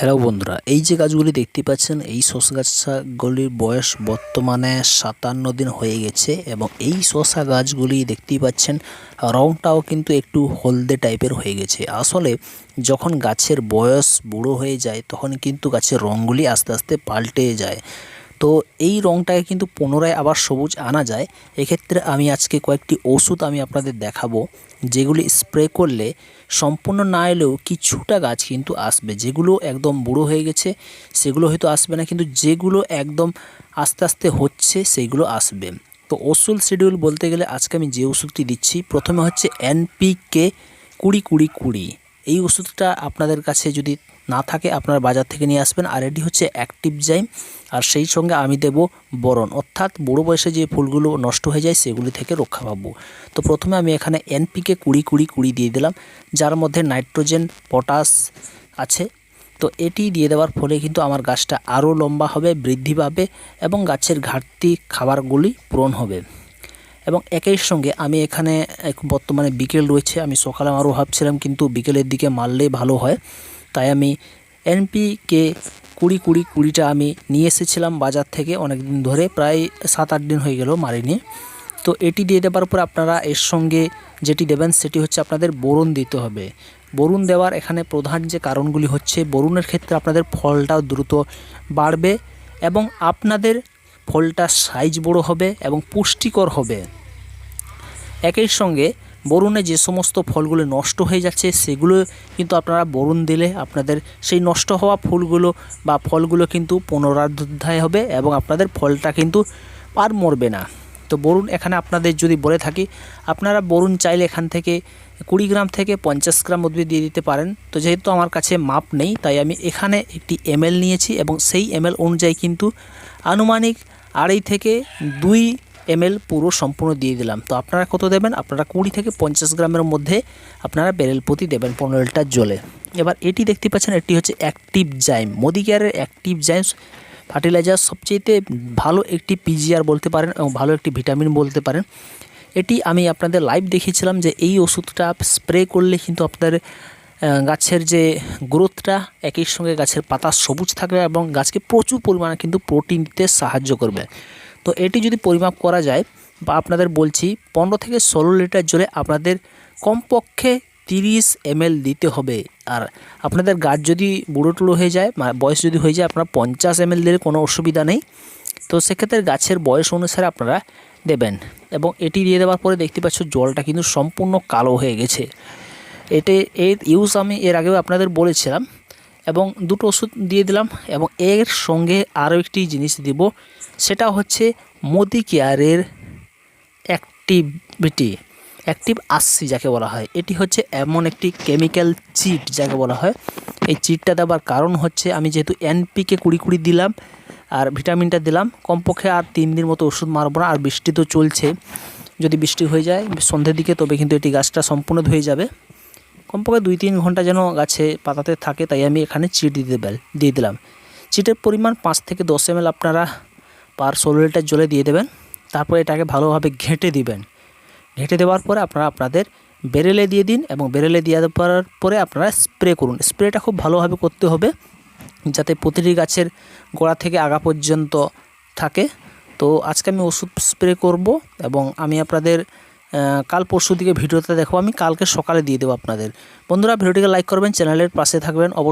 Hello বন্ধুরা, এই যে গাছগুলি দেখতে পাচ্ছেন, এই শশা গাছগুলির বয়স বর্তমানে সাতান্ন দিন হয়ে গেছে এবং এই শশা গাছগুলি দেখতেই পাচ্ছেন, রংটাও কিন্তু একটু হলদে টাইপের হয়ে গেছে। আসলে যখন গাছের বয়স বুড়ো হয়ে যায়, তখন কিন্তু গাছের রঙগুলি আস্তে আস্তে পাল্টে যায়। তো এই রঙটাকে কিন্তু পুনরায় আবার সবুজ আনা যায়। এক্ষেত্রে আমি আজকে কয়েকটি ওষুধ আমি আপনাদের দেখাবো, যেগুলি স্প্রে করলে সম্পূর্ণ না এলেও কিছুটা গাছ কিন্তু আসবে। যেগুলো একদম বুড়ো হয়ে গেছে, সেগুলো হয়তো আসবে না, কিন্তু যেগুলো একদম আস্তে আস্তে হচ্ছে সেইগুলো আসবে। তো ওষুধ শিডিউল বলতে গেলে আজকে আমি যে ওষুধটি দিচ্ছি, প্রথমে হচ্ছে এনপিকে কুড়ি কুড়ি কুড়ি। এই ওষুধটা আপনাদের কাছে যদি না থাকে আপনারা বাজার থেকে নিয়ে আসবেন আর এটি হচ্ছে অ্যাক্টিভ জাইম। আর সেই সঙ্গে আমি দেব বরণ। অর্থাৎ বুড়ো বয়সে যে ফুলগুলো নষ্ট হয়ে যায় সেগুলি থেকে রক্ষা পাবো। তো প্রথমে আমি এখানে এনপিকে কুড়ি কুড়ি কুড়ি দিয়ে দিলাম, যার মধ্যে নাইট্রোজেন, পটাশ আছে। তো এটি দিয়ে দেওয়ার ফলে কিন্তু আমার গাছটা আরও লম্বা হবে, বৃদ্ধি পাবে এবং গাছের ঘাটতি খাবারগুলি পূরণ হবে। এবং একই সঙ্গে আমি এখানে বর্তমানে বিকেল রয়েছে, আমি সকালে আরও ভাবছিলাম কিন্তু বিকেলের দিকে মারলেই ভালো হয়। তাই আমি এনপিকে কুড়ি কুড়ি কুড়িটা আমি নিয়ে এসেছিলাম বাজার থেকে অনেক দিন ধরে, প্রায় সাত আট দিন হয়ে গেল মারিনি। তো এটি দিয়ে দেওয়ার পর আপনারা এর সঙ্গে যেটি দেবেন সেটি হচ্ছে আপনাদের বরুণ দিতে হবে। বরুণ দেওয়ার এখানে প্রধান যে কারণগুলি হচ্ছে বরুণের ক্ষেত্রে আপনাদের ফলটাও দ্রুত বাড়বে এবং আপনাদের ফলটা সাইজ বড় হবে এবং পুষ্টিকর হবে। একই সঙ্গে বরুণে যে সমস্ত ফলগুলো নষ্ট হয়ে যাচ্ছে, সেগুলো কিন্তু আপনারা বরুণ দিলে আপনাদের সেই নষ্ট হওয়া ফুলগুলো বা ফলগুলো কিন্তু পুনরুদ্ধায় হবে এবং আপনাদের ফলটা কিন্তু আর মরবে না। তো বরুণ এখানে আপনাদের যদি বলে থাকি, আপনারা বরুণ চাইলে এখান থেকে কুড়ি গ্রাম থেকে পঞ্চাশ গ্রাম উদ্ভিদ দিয়ে দিতে পারেন। তো যেহেতু আমার কাছে মাপ নেই, তাই আমি এখানে একটি এমএল নিয়েছি এবং সেই এমএল অনুযায়ী কিন্তু আনুমানিক আড়াই থেকে দুই এমএল পুরো সম্পূর্ণ দিয়ে দিলাম। তো আপনারা কত দেবেন? আপনারা কুড়ি থেকে পঞ্চাশ গ্রামের মধ্যে আপনারা বেরেল প্রতি দেবেন পনেরো লিটার জলে। এবার এটি দেখতে পাচ্ছেন, এটি হচ্ছে অ্যাক্টিভ জাইম। মোদি কেয়ারের অ্যাক্টিভ জাইম ফার্টিলাইজার সবচেয়েতে ভালো একটি পিজিআর বলতে পারেন এবং ভালো একটি ভিটামিন বলতে পারেন? এটি আমি আপনাদের লাইভ দেখিয়েছিলাম যে এই ওষুধটা স্প্রে করলে কিন্তু আপনাদের গাছের যে গ্রোথটা একই সঙ্গে গাছের পাতা সবুজ থাকবে এবং গাছকে প্রচুর পরিমাণে কিন্তু প্রোটিন দিতে সাহায্য করবে। তো এটি যদি পরিমাপ করা যায়, বা আপনাদের বলছি পনেরো থেকে ষোলো লিটার জলে আপনাদের কমপক্ষে তিরিশ এমএল দিতে হবে। আর আপনাদের গাছ যদি বুড়ো টুড়ো হয়ে যায় বয়স যদি হয়ে যায়, আপনারা পঞ্চাশ এমএল দিলে কোনো অসুবিধা নেই। তো সেক্ষেত্রে গাছের বয়স অনুসারে আপনারা দেবেন। এবং এটি দিয়ে দেওয়ার পরে দেখতে পাচ্ছ জলটা কিন্তু সম্পূর্ণ কালো হয়ে গেছে। এতে এর ইউজ আমি এর আগেও আপনাদের বলেছিলাম এবং দুটো ওষুধ দিয়ে দিলাম এবং এর সঙ্গে আরও একটি জিনিস দিব, সেটা হচ্ছে মোদি কেয়ারের অ্যাক্টিভিটি, অ্যাক্টিভ আশি যাকে বলা হয়। এটি হচ্ছে এমন একটি কেমিক্যাল চিট যাকে বলা হয়। এই চিটটা দেওয়ার কারণ হচ্ছে আমি যেহেতু এনপিকে কুড়ি কুড়ি দিলাম আর ভিটামিনটা দিলাম, কমপক্ষে আর তিন দিন মতো ওষুধ মারবো না, আর বৃষ্টি তো চলছে। যদি বৃষ্টি হয়ে যায় সন্ধ্যের দিকে, তবে কিন্তু এটি গাছটা সম্পূর্ণ ধুয়ে যাবে। কমপক্ষে দুই তিন ঘণ্টা যেন গাছে পাতাতে থাকে, তাই আমি এখানে চিট দিতে দিয়ে দিলাম। চিটের পরিমাণ পাঁচ থেকে দশ এম আপনারা পার ষোলো লিটার জলে দিয়ে দেবেন। তারপর এটাকে ভালোভাবে ঘেঁটে দিবেন। ঘেঁটে দেওয়ার পরে আপনারা আপনাদের বেরেলে দিয়ে দিন এবং বেরেলে দিয়ে দেওয়ার পরে আপনারা স্প্রে করুন। স্প্রেটা খুব ভালোভাবে করতে হবে, যাতে প্রতিটি গাছের গোড়া থেকে আগা পর্যন্ত থাকে। তো আজকে আমি ওষুধ স্প্রে করব এবং আমি আপনাদের কাল পরশু দিকে ভিডিওতে দেখো, আমি কালকে সকালে দিয়ে দেবো আপনাদের। বন্ধুরা, ভিডিওটিকে লাইক করবেন, চ্যানেলের পাশে থাকবেন, অবশ্যই